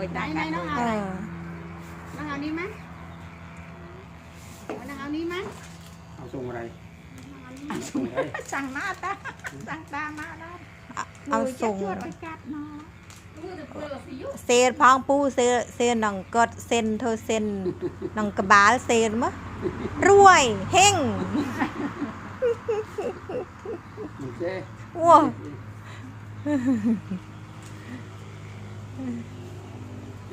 อ้ยไหนตายไหนกันน้องเลเอายไหน ờ น้องเอานี้ไหมน้องเอานี้ไหมเอาส่งอะไรน้องเอานี้ไหมส่งอะไรสั่งมาตาสั่งตามาได้เอาส่งชวดอ้อยกัดเนาะเซนพองปูเซเซนนังกดเซนเธอเซนนังกระบาลเซนมะรวยเฮงโอเ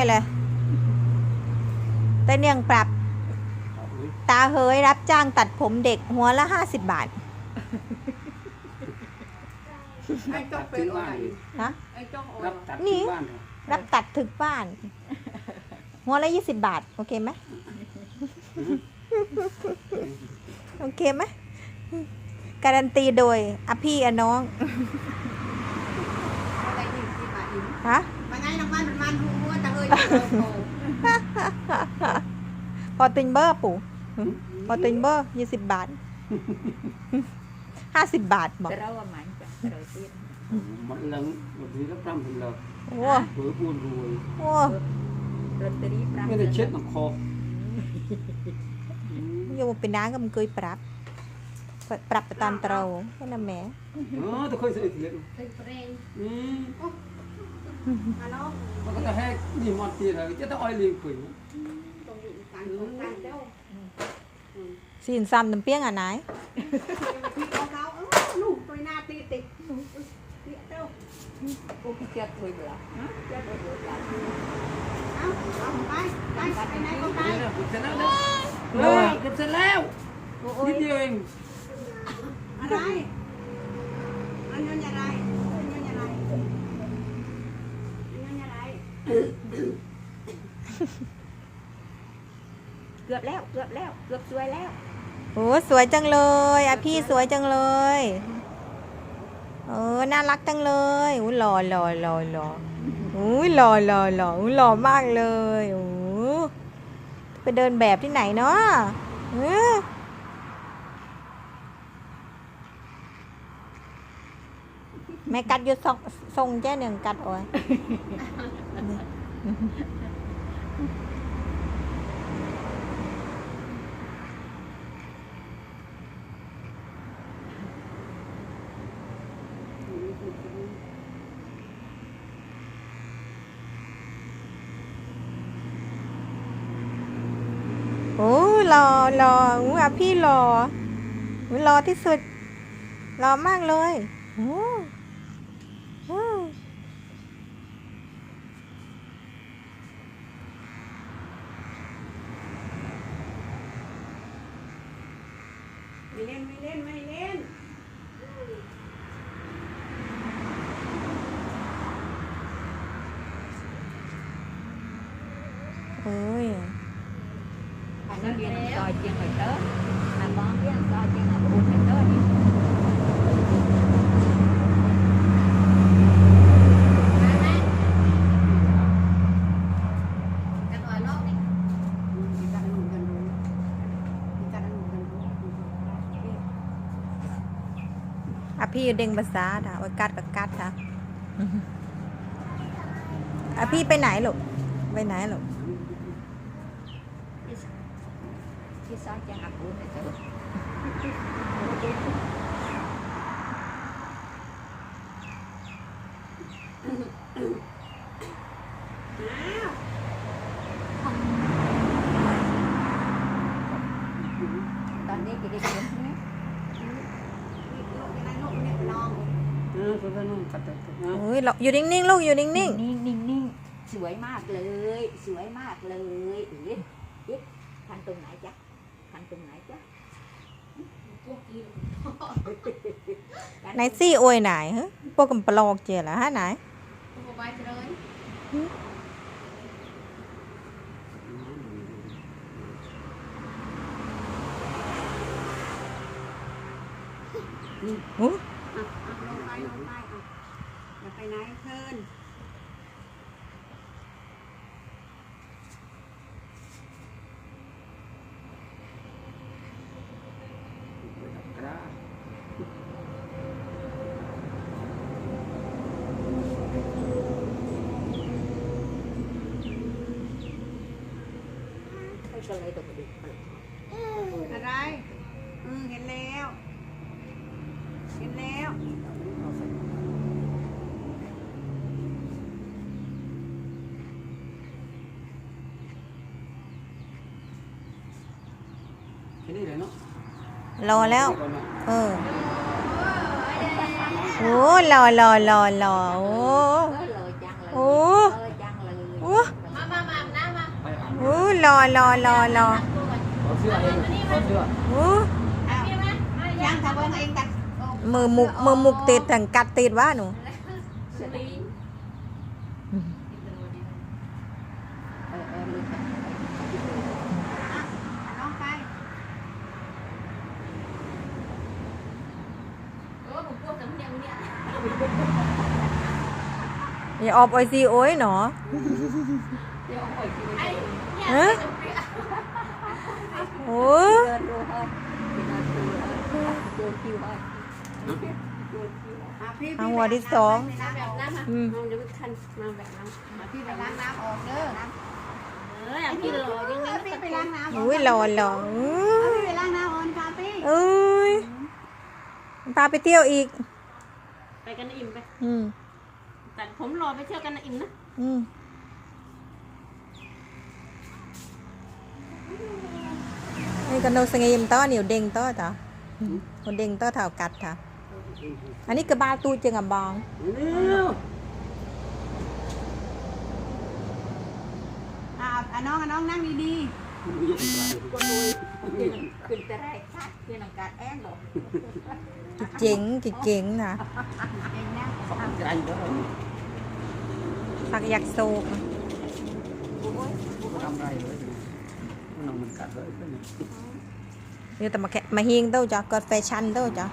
เหนื่อยเลยแต่เนียงปรับเอาอุ้ยตาเฮยรับจ้างตัดผมเด็กหัวละ50บาทไอ้เจ้าตัดเป็ถึนงอะบ้าไรนเลยฮะไอ้เจ้าโอ้รับตัดนี่ถึงบ้านเลยรับตัดถึงบ้าน หัวละ20บาท โอเคไหมโอเคไหมการันตีโดยอพี่อน้องอะไรนี่ที่มาอินฮะมาไงน้องมันมันหัวตะเฮยโต พอติงเบอร์ปู่พอติงเบอร์ยี่สิบบาทห้าสิบบาทบอกแต่เราว่ามันจ้ะเราเตี้ยมันเลิงแบบนี้แล้วพร่ำถึงเราโอ้เผื่ออ้วนรวยโอ้รถตรีปรับไม่ได้เช็ดหนังคอยมเป็นน้าก็มันเคยปรับ ปรับไปตามเตราแค่นั้นแหม่เออแต่เคยใส่เสียงเป็นเพลงอืมฮัลโหลมันก็จะให้นี่มอดตีเลยจะต้อง อ้อยเลี้ยงปุ๋ยตรงนี้การตรงการเจ้าสินซ้ำน้ำเปี้ยงอะนายพี่เอาเขาเออลูกตัวหน้าตีติดตีเจ้ากูพี่เจ็ดอ้อยเปล่าฮะเจ็ดอ้อยเปล่าเอาเอาไปไปไปไหนก็ไปเกือบเสร็จแล้วเด้อเออเกือบเสร็จแล้วนิดเดียวเองอะไรอันนั้นอะไรอันนั้นอะไรอันนั้นอะไร เกือบแล้ว เกือบแล้ว เกือบสวยแล้ว โอ้สวยจังเลยอะพี่สวยจังเลยเออน่ารักจังเลยอุ้ยหล่อหล่อหล่อหล่ออุ้ยหล่อหล่อหล่ออุ้ยหล่อมากเลยโอ้ไปเดินแบบที่ไหนเนาะเออแม่กัดอยุดทรงทรงแจ้หนึ่งกัดโอ้ย โอ้ หล่อหล่ออู้อะพี่หล่ออู้หล่อที่สุดหล่อมากเลยโอ้โอ้ไม่เล่นไม่เล่นไม่เล่น เอ้ย อันนั้นเรียน ซอยเจียงหอยเตอร์อันบ้องเรียนซอยเจียงหอยอุ่นหอยเตอร์นี่มาไหมกันอ่อยรอบนี้มีการหนุนกันรู้มีการหนุนกันรู้อะพี่เด้งภาษาค่ะว่ากัดกับกัดค่ะอะพี่ไปไหนลูกไปไหนลูก ที่ซอยเจียงหอยอุ่นหอยเตอร์อ้าวตอนนี้กี่ได้เรียนไหมนี่ลูกยังไงลูกเนี่ยน้องเออตัวนั้นกัดตัดนะเอ้ยหล่ออยู่นิ่งๆลูกอยู่นิ่งนิ่งนิ่งนิ่งสวยมากเลย สวยมากเลยเอ๊ะจิ๊ก thành tuần nãy chắc thành tuần nãy chắc พวกกินไหนซี่อวยไหนฮะพวกกันปลอกเจียเหรอฮะไหนพวกใบเลยอู้อะอะลงไปลงไปอะอย่าไปไหนเทิน cái cái lấy được đi อะไรอืมเห็นแล้ว เห็นแล้วแค่นี้เลยเนาะรอแล้วก่อนเนาะเออโอ้รอรอรอรอโอ้ có lời chăng lời Ủa? lời chăng lời Ủa? มามามาน้ำมา ไป อ่านโอ้รอรอรอรอขอเสื้อเองขอเสื้ออู้ยังทำเองเองกันมือมุกมือมุกติดถังกัดติดว่าหนูองไปเออผมพวกสำเนียงเนี่ยอย่าออกไอซีโอ้ยหนอ ไอ้เนี่ยฮะโอ้ lên luôn thôi thì nó chưa chưa chiêu thôi อะพี่เอาหัวที่สองพี่ไปล้างน้ำออกอืมเดี๋ยวไปคันมาแบบน้ำอะพี่ไปล้างน้ำออกเด้อเอออย่างพี่รอยังไงเอาพี่ไปล้างน้ำออกโอ้ยรอรออื้เอาอพี่ไปล้างน้ำออกค่ะพี่เอ้ยพาไปเที่ยวอีก ไปกันนะอิ่มไป อืมแต่ผมรอไปเที่ยวกันนะอิ่มนะ อืม นี่กันโดสงเยมต้อเหนียวเด้งต้อต่อคนเด้งต้อเท่ากัดค่ะ อันนี้กระบาตูเจงกับบองเร็วอะอะน้องอะน้องนั่งดี con nuôi khi nó kinh tế này khác khi nó cắt én rồi กิเจ๋งกิเจ๋งนะๆเองนะขอบใจเด้อผักยักษ์โซก ทำไรเลยมันเอามันกัดเลยเพื่อนเนี่ยเดี๋ยวแต่มาแค่มาเฮงเต้าจ้ะเกิดแฟชั่นเต้าจ้ะ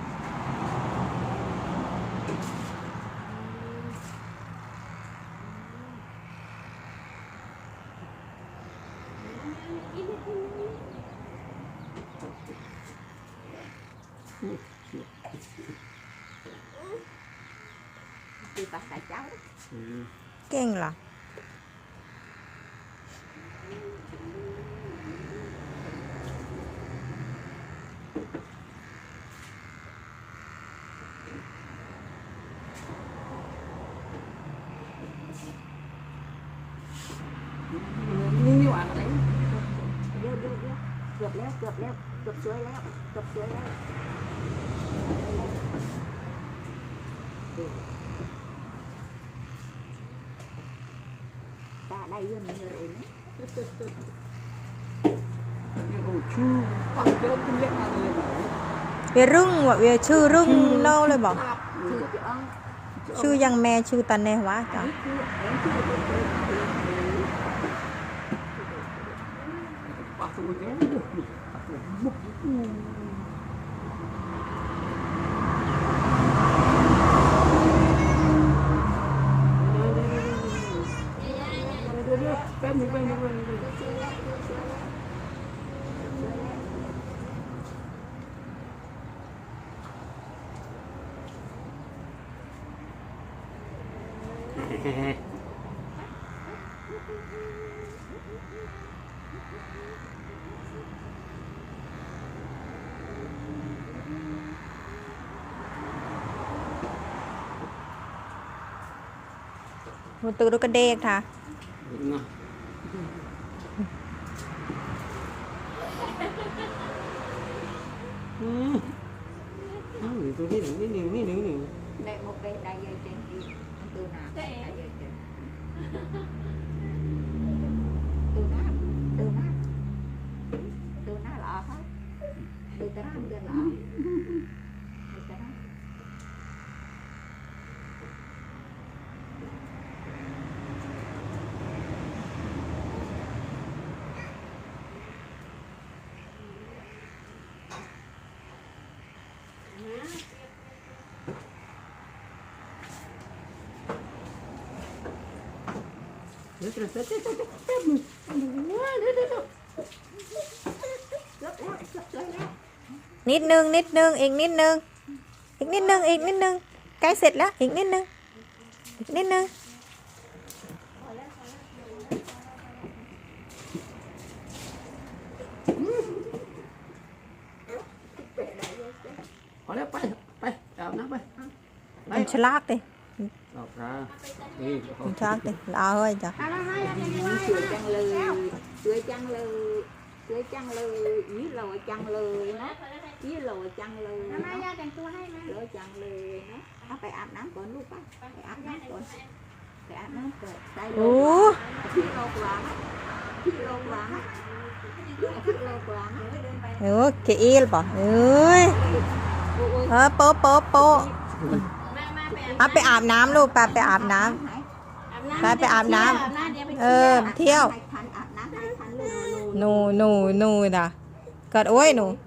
đi bắt đại cháu เก่งเหรอ นี่นี่หวานอะไร vô vô vô cướp léo cướp léo cướp suối léo cướp suối léo ta đây vô mình rồi đấy นี่ โอ้ชูฟังเจอคุณเล็กมาเลยเวียรุ่งว่ะเวียชื่อรุ่งเล่าเลยบอก chưa cho ăn ชื่อยังแม่ชื่อตันแน่วะจ้ะปากตัวเจ้าแป๊บนึงแป๊บนึ งแป๊บนึง มันตื่นดูกระเดกค่ะนะอืมอืมตัวนี้หนึ่งนี่หนึ่งนี่หนึ่งหนึ่ง đây một cái đại dây trên kia Ăn từ nào đại dây trên từ nào từ nào veterano, veterano. veterano. Terus, terus, terus, terus, terus, terus, terus, terus, terus, terus, terus, terus, นิดนึงนิดนึงอีกนิดนึง อีกนิดนึงอีกนิดนึงใกล้เสร็จแล้วอีกนิดนึงอีกนิดนึงพอแล้วไปไปอาบน้ำไปไปมันฉลากดิออกรานี่มันฉลากดิลาเฮ้ยจ้ะอะไรให้อะไรให้สวยจังเลยสวยจังเลยสวยจังเลยอีหล่อจังเลยนะ อีหล่อจังเลยทำไมนะย่าแต่งตัวให้ไหมหล่อจังเลยนะเอาไปอาบน้ำก่อนลูกไปไปอาบน้ำก่อนไปอาบน้ำก่อนได้เลโอ้ยพี่โลกหวานพี่โลกหวานพี่โลกหวานโอ้เกอีลป่ะเอ้ยเออโป๊ะโป๊ะโป๊ะมามาไปอาบเอาไปอาบน้ำลูกไปไปอาบน้ำไปไปอาบน้ำอาบน้ำเดี๋ยวไปเออเที่ยวให้ทันอาบน้ำให้ทันลูกหนูหนูหนูน่ะกอดโอ้ยหนูไป